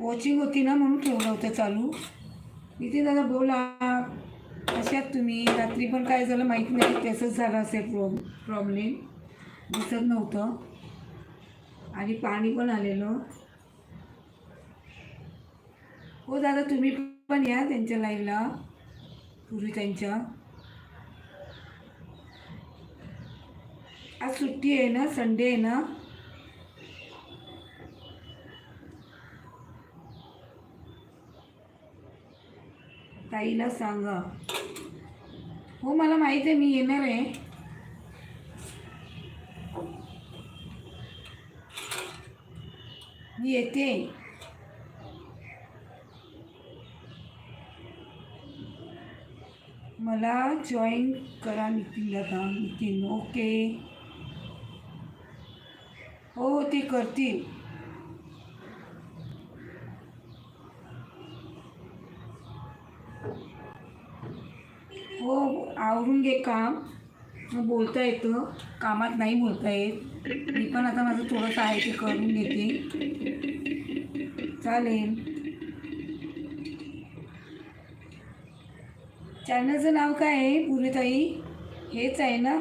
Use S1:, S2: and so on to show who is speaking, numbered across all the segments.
S1: Watching होती ना म्हणून ठेवलं होतं चालू. इथे दादा बोला कशात तुम्ही? रात्री पण काय झालं माहीत नाही तसंच झालं असेल प्रॉब प्रॉब्लेम दिसत नव्हतं. आणि पाणी पण आलेलं. हो दादा तुम्ही पण या त्यांच्या लाईव्हला पूर्वी त्यांच्या आज सुट्टी आहे ना संडे आहे ना? ताईला सांगा. हो मला माहीत आहे मी येणार आहे. मी येते. मला जॉईन करा नितीनला का नितीन ओके हो ते करतील. हो आवरून घे काम. मग बोलता येतं कामात नाही बोलता येत मी पण आता माझं थोडंसं आहे ते करून घेते. चालेल. चॅनलचं नाव काय आहे? पूर्वीताई हेच आहे ना?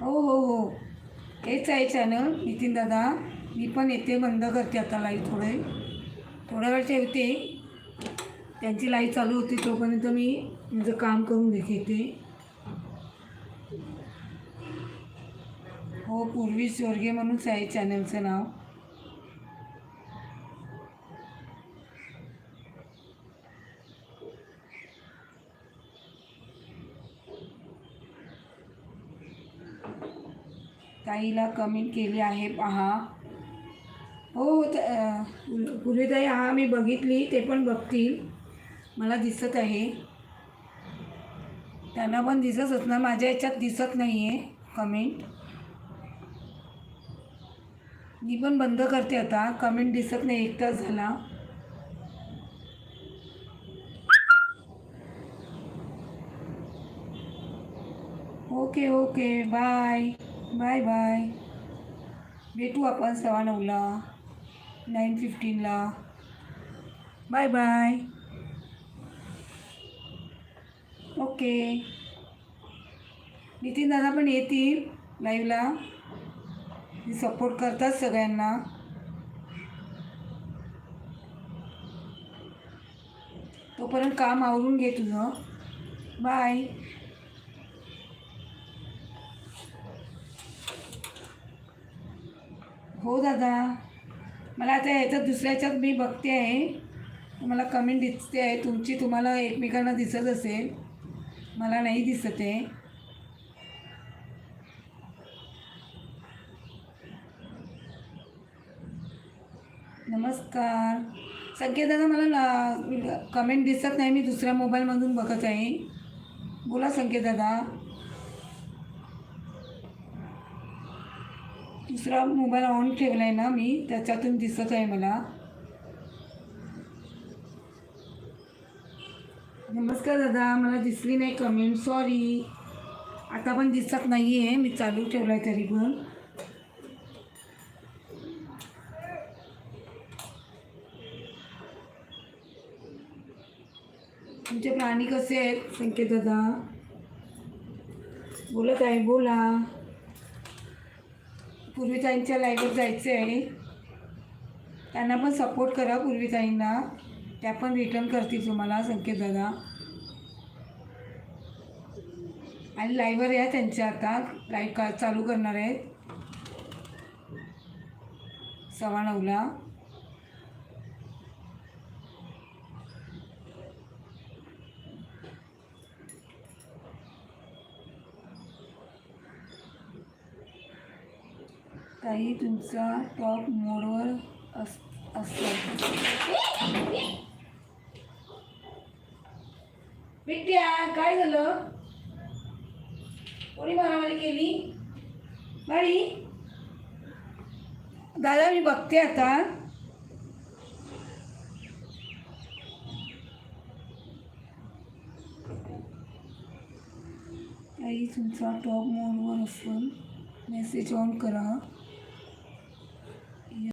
S1: हो हो हो. हेच आहे चॅनल नितीन दादा. मी पण येते बंद करते आता लाईव्ह थोडे. थोडा वेळ ठेवते त्यांची लाइट चालू होती तोपर्यंत मी माझं काम करून घेते हो पूर्वी स्वर्गीय म्हणूनच आहे चॅनलचं नाव. ताईला कमेंट केली आहे पहा. हो हो त- पूर्वीताई हा मी बघितली ते पण बघतील. मला दिसत आहे. त्यांना पण दिसत असणार माझ्या याच्यात दिसत नाही आहे कमेंट मी पण बंद करते आता कमेंट दिसत नाही एक तास झाला. Okay okay bye bye bye भेटू आपण सव्वा नऊला नाईन फिफ्टीनला बाय बाय ओके. नितीन दादा पण येतील लाईव्हला सपोर्ट करतात सगळ्यांना. तोपर्यंत काम आवरून घे तुझं. बाय हो दादा. मला आता याच्यात दुसऱ्या मी बघते आहे. मला कमेंट दिसते आहे. तुमची तुम्हाला एकमेकांना दिसत असेल. मला नाही दिसत आहे. नमस्कार. संकेत दादा मला कमेंट दिसत नाही. मी दुसऱ्या मोबाईलमधून बघत आहे. बोला संकेत दादा. दुसरा मोबाईल ऑन ठेवला आहे ना मी त्याच्यातून दिसत आहे मला. नमस्कार दादा मला दिसली नाही कमेंट सॉरी आता पण दिसत नाही आहे मी चालू ठेवला आहे तरी पण. तुमचे प्राणी कसे आहेत संकेत दादा? बोलत आहे बोला. पूर्वीताईंच्या लाईव्हवर जायचं आहे त्यांना पण सपोर्ट करा पूर्वीताईंना. त्या पण रिटर्न करतील तुम्हाला संकेत दादा. आणि लाईव्हवर या त्यांच्या आता. लाईव्ह का चालू करणार आहेत. सव्वा नऊला. काही तुमचा टॉप मोडवर अस असतो. बिट्ट्या काय झालं? कोणी मारामारी केली? बाई दादा मी बघते आता. आई तुमचा टॉप मोडवर असून मेसेज ऑन करा.